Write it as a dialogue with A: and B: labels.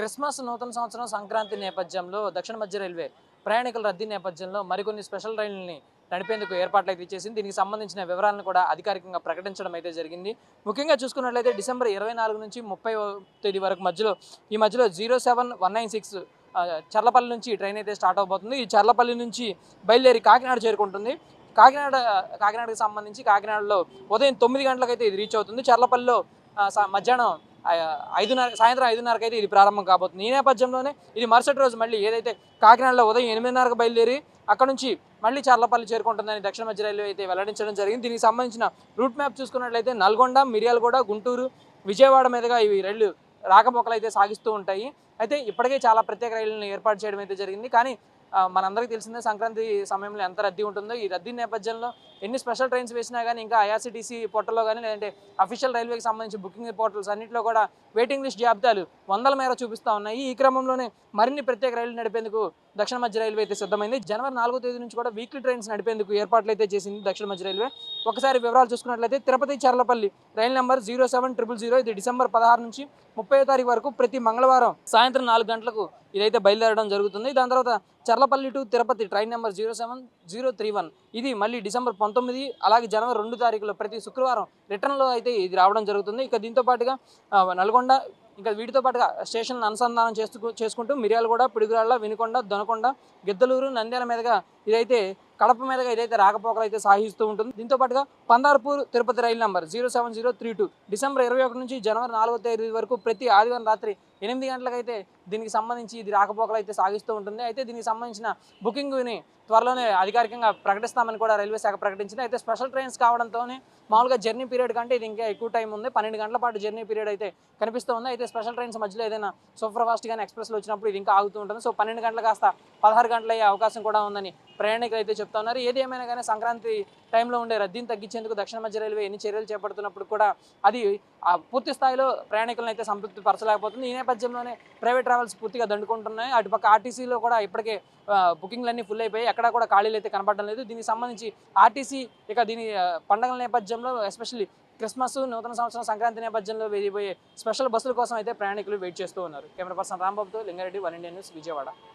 A: Christmas నూతన సంవత్సరం సంక్రాంతి నేపథ్యంలో దక్షిణ మధ్య రైల్వే ప్రయాణికుల రద్దీ నేపథ్యంలో మరికొన్ని స్పెషల్ రైళ్ళని నడిపేందుకు ఏర్పాట్లు అయితే చేసింది. దీనికి సంబంధించిన వివరాలను కూడా అధికారికంగా ప్రకటించడం అయితే జరిగింది. ముఖ్యంగా చూసుకున్నట్లయితే డిసెంబర్ ఇరవై నాలుగు నుంచి ముప్పై తేదీ వరకు మధ్యలో ఈ మధ్యలో zero seven one nine six Charlapalli నుంచి ట్రైన్ అయితే స్టార్ట్ అవబోతుంది. ఈ చర్లపల్లి నుంచి బయలుదేరి కాకినాడ చేరుకుంటుంది. కాకినాడ కాకినాడకి సంబంధించి కాకినాడలో ఉదయం తొమ్మిది గంటలకైతే ఇది రీచ్ అవుతుంది. చర్లపల్లిలో మధ్యాహ్నం ఐదున్నర సాయంత్రం ఐదున్నరకు అయితే ఇది ప్రారంభం కాబోతుంది. ఈ నేపథ్యంలోనే ఇది మరుసటి రోజు మళ్ళీ ఏదైతే కాకినాడలో ఉదయం ఎనిమిదిన్నరకు బయలుదేరి అక్కడ నుంచి మళ్ళీ చర్లపల్లి చేరుకుంటుందని దక్షిణ మధ్య రైల్వే అయితే వెల్లడించడం జరిగింది. దీనికి సంబంధించిన రూట్ మ్యాప్ చూసుకున్నట్లయితే నల్గొండ మిర్యాలగూడ గుంటూరు విజయవాడ మీదుగా ఇవి రైళ్ళు రాకపోకలు అయితే సాగిస్తూ ఉంటాయి. అయితే ఇప్పటికే చాలా ప్రత్యేక రైళ్ళను ఏర్పాటు చేయడం అయితే జరిగింది. కానీ మనందరికీ తెలిసిందే సంక్రాంతి సమయంలో ఎంత రద్దీ ఉంటుందో. ఈ రద్దీ నేపథ్యంలో ఎన్ని స్పెషల్ ట్రైన్స్ వేసినా కానీ ఇంకా ఐఆర్సీటీసీ పోర్టల్లో కానీ లేదంటే అఫీషియల్ రైల్వేకి సంబంధించి బుకింగ్ పోర్టల్స్ అన్నింటిలో కూడా వెయిటింగ్ లిస్ట్ జాబితాలు వందల మేర చూపిస్తూ ఉన్నాయి. ఈ క్రమంలోనే మరిన్ని ప్రత్యేక రైళ్ళు నడిపేందుకు దక్షిణ మధ్య రైల్వే అయితే సిద్ధమైంది. జనవరి నాలుగో తేదీ నుంచి కూడా వీక్లీ ట్రైన్స్ నడిపేందుకు ఏర్పాట్లు అయితే చేసింది దక్షిణ మధ్య రైల్వే. ఒకసారి వివరాలు చూసుకున్నట్లయితే తిరుపతి చర్లపల్లి రైలు number zero seven triple zero ఇది డిసెంబర్ పదహారు నుంచి ముప్పై తారీఖు వరకు ప్రతి మంగళవారం సాయంత్రం నాలుగు గంటలకు ఇదైతే బయలుదేరడం జరుగుతుంది. దాని తర్వాత Charlapalli to Tirupati train number zero seven zero three one. ఇది మళ్ళీ డిసెంబర్ పంతొమ్మిది అలాగే జనవరి రెండు తారీఖులో ప్రతి శుక్రవారం రిటర్న్లో అయితే ఇది రావడం జరుగుతుంది. ఇక దీంతో పాటుగా నల్గొండ ఇంకా వీటితో పాటుగా స్టేషన్లను అనుసంధానం చేస్తూ చేసుకుంటూ మిర్యాలగూడ పిడుగురాళ్ళ వినుకొండ దొనకొండ గిద్దలూరు నంద్యాల మీదుగా ఇదైతే కడప మీదుగా ఏదైతే రాకపోకలు అయితే సాగిస్తూ ఉంటుంది. దీంతో పాటుగా పందార్పూర్ తిరుపతి రైలు number zero seven zero three two. December ఇరవై ఒకటి నుంచి జనవరి నాలుగో తేదీ వరకు ప్రతి ఆదివారం రాత్రి ఎనిమిది గంటలకైతే దీనికి సంబంధించి ఇది రాకపోకలు అయితే సాగిస్తూ ఉంటుంది. అయితే దీనికి సంబంధించిన బుకింగ్ని త్వరలోనే అధికారికంగా ప్రకటిస్తామని కూడా రైల్వే శాఖ ప్రకటించింది. అయితే స్పెషల్ ట్రైన్స్ కావడంతోనే మామూలుగా జర్నీ పీరియడ్ కంటే ఇది ఇంకా ఎక్కువ టైం ఉంది. పన్నెండు గంటల పాటు జర్నీ పీరియడ్ అయితే కనిపిస్తూ ఉంది. అయితే స్పెషల్ ట్రైన్స్ మధ్యలో ఏదైనా సూపర్ ఫాస్ట్ కానీ ఎక్స్ప్రెస్లో వచ్చినప్పుడు ఇది ఇంకా ఆగుతూ ఉంటుంది. సో పన్నెండు గంటలు కాస్త పదహారు గంటలు అయ్యే అవకాశం కూడా ఉందని ప్రయాణికులు అయితే చెప్తా ఉన్నారు. ఏది ఏమైనా కానీ సంక్రాంతి టైంలో ఉండే రద్దీని తగ్గించేందుకు దక్షిణ మధ్య రైల్వే ఎన్ని చర్యలు చేపడుతున్నప్పుడు కూడా అది ఆ పూర్తి స్థాయిలో ప్రయాణికులను అయితే సంతృప్తి పరచలేకపోతుంది. ఈ నేపథ్యంలోనే ప్రైవేట్ ట్రావెల్స్ పూర్తిగా దండుకుంటున్నాయి. అటుపక్క ఆర్టీసీలో కూడా ఇప్పటికే బుకింగ్లన్నీ ఫుల్ అయిపోయి ఎక్కడ కూడా ఖాళీలు అయితే కనపడడం లేదు. దీనికి సంబంధించి ఆర్టీసీ ఇక దీని పండగల నేపథ్యంలో ఎస్పెషల్లీ క్రిస్మస్ నూతన సంవత్సరం సంక్రాంతి నేపథ్యంలో వెళ్ళిపోయే స్పెషల్ బస్సుల కోసం అయితే ప్రయాణికులు వెయిట్ చేస్తూ ఉన్నారు. Camera person రాంబాబుతో Lingareddy one India news Vijayawada.